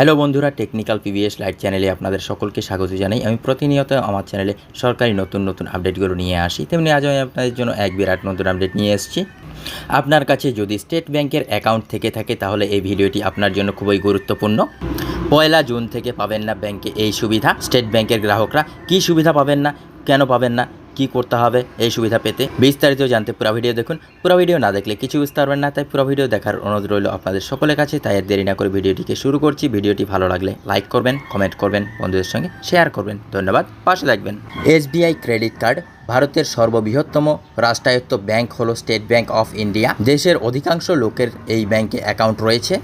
Hello বন্ধুরা, technical PBS light চ্যানেলে আপনাদের সকলকে স্বাগত জানাই। আমি প্রতিনিয়ত আমার চ্যানেলে সরকারি নতুন নতুন আপডেটগুলো নিয়ে আসি। তেমনি আজ আমি আপনাদের জন্য এক বিরাট নতুন আপডেট নিয়ে এসেছি। আপনার কাছে যদি স্টেট ব্যাংকের অ্যাকাউন্ট থেকে থাকে, তাহলে এই ভিডিওটি আপনার জন্য খুবই গুরুত্বপূর্ণ। পয়লা জুন থেকে পাবেন না ব্যাংকে এই সুবিধা। স্টেট ব্যাংকের গ্রাহকরা কি সুবিধা পাবেন না, কেন পাবেন না কি করতে হবে এই সুবিধা পেতে বিস্তারিত জানতে পুরো ভিডিও দেখুন। পুরো ভিডিও না দেখলে কিছু বুঝতে পারবেন না, তাই পুরো ভিডিও দেখার অনুরোধ রইল আপনাদের সকলের কাছে। তাই দেরি না করে ভিডিওটিকে শুরু করছি। ভিডিওটি ভালো লাগলে লাইক করবেন, কমেন্ট করবেন, বন্ধুদের সঙ্গে শেয়ার করবেন। ধন্যবাদ, পাশে থাকবেন। এসবিআই ক্রেডিট কার্ড ভারতের সর্ববৃহত্তম রাষ্ট্রায়ত্ত ব্যাংক হলো স্টেট ব্যাংক অফ ইন্ডিয়া। দেশের অধিকাংশ লোকের এই ব্যাংকে অ্যাকাউন্ট রয়েছে।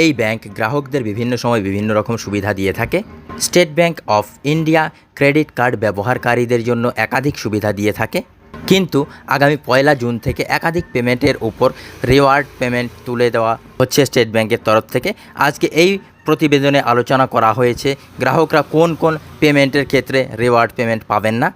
এই ব্যাংক গ্রাহকদের বিভিন্ন সময় বিভিন্ন রকম সুবিধা দিয়ে থাকে। State Bank of India credit card ব্যবহারকারীদের জন্য একাধিক সুবিধা দিয়ে থাকে। কিন্তু আগামী পয়লা জুন থেকে একাধিক পেমেন্টের উপর রিওয়ার্ড পেমেন্ট তুলে দেওয়া হচ্ছে স্টেট ব্যাংকের তরফ থেকে। আজকে এই প্রতিবেদনে আলোচনা করা হয়েছে, গ্রাহকরা কোন কোন পেমেন্টের ক্ষেত্রে রিওয়ার্ড পেমেন্ট পাবেন না।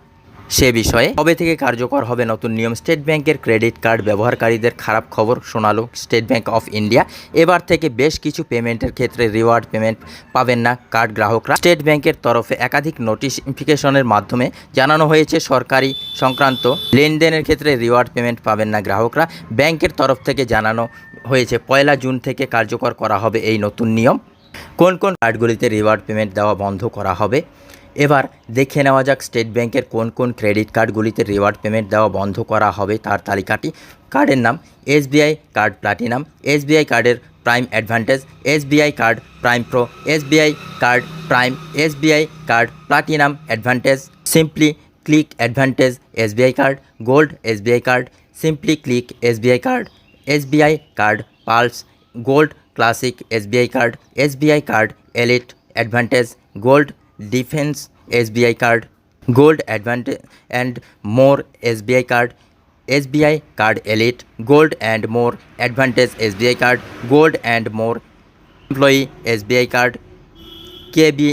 সে বিষয়ে কবে থেকে কার্যকর হবে নতুন নিয়ম? স্টেট ব্যাংকের ক্রেডিট কার্ড ব্যবহারকারীদের খারাপ খবর শোনালো স্টেট ব্যাংক অফ ইন্ডিয়া। এবার থেকে বেশ কিছু পেমেন্টের ক্ষেত্রে রিওয়ার্ড পেমেন্ট পাবেন না কার্ড গ্রাহকরা। স্টেট ব্যাংকের তরফে একাধিক নোটিফিকেশনের মাধ্যমে জানানো হয়েছে, সরকারি সংক্রান্ত লেনদেনের ক্ষেত্রে রিওয়ার্ড পেমেন্ট পাবেন না গ্রাহকরা। ব্যাংকের তরফ থেকে জানানো হয়েছে, পয়লা জুন থেকে কার্যকর করা হবে এই নতুন নিয়ম। কোন কোন কার্ডগুলিতে রিওয়ার্ড পেমেন্ট দেওয়া বন্ধ করা হবে? এবার দেখে নেওয়া যাক স্টেট ব্যাংকের কোন কোন ক্রেডিট কার্ডগুলিতে রিওয়ার্ড পেমেন্ট দেওয়া বন্ধ করা হবে তার তালিকাটি। কার্ডের নাম এসবিআই কার্ড প্লাটিনাম, এসবিআই কার্ডের prime advantage, SBI card prime pro, SBI card prime, SBI card platinum advantage, simply click advantage SBI card, gold SBI card, simply click SBI card SBI card pulse, gold classic SBI card SBI card elite advantage, gold defence SBI card, gold advantage and more SBI card SBI card elite, gold and more advantage SBI card, gold and more employee SBI card, KB,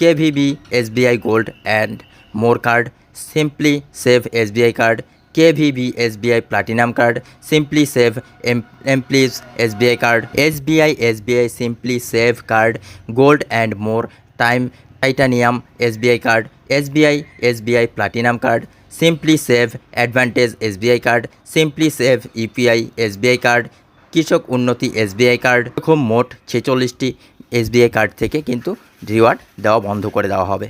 KVB SBI gold and more card, simply save SBI card, KVB SBI platinum card, simply save employees SBI card, SBI SBI simply save card, gold and more time titanium, SBI card, SBI SBI platinum card simply save advantage SBI card simply save EPI SBI card, কৃষক উন্নতি SBI card, এরকম মোট ছেচল্লিশটি SBI card থেকে কিন্তু reward দেওয়া বন্ধ করে দেওয়া হবে।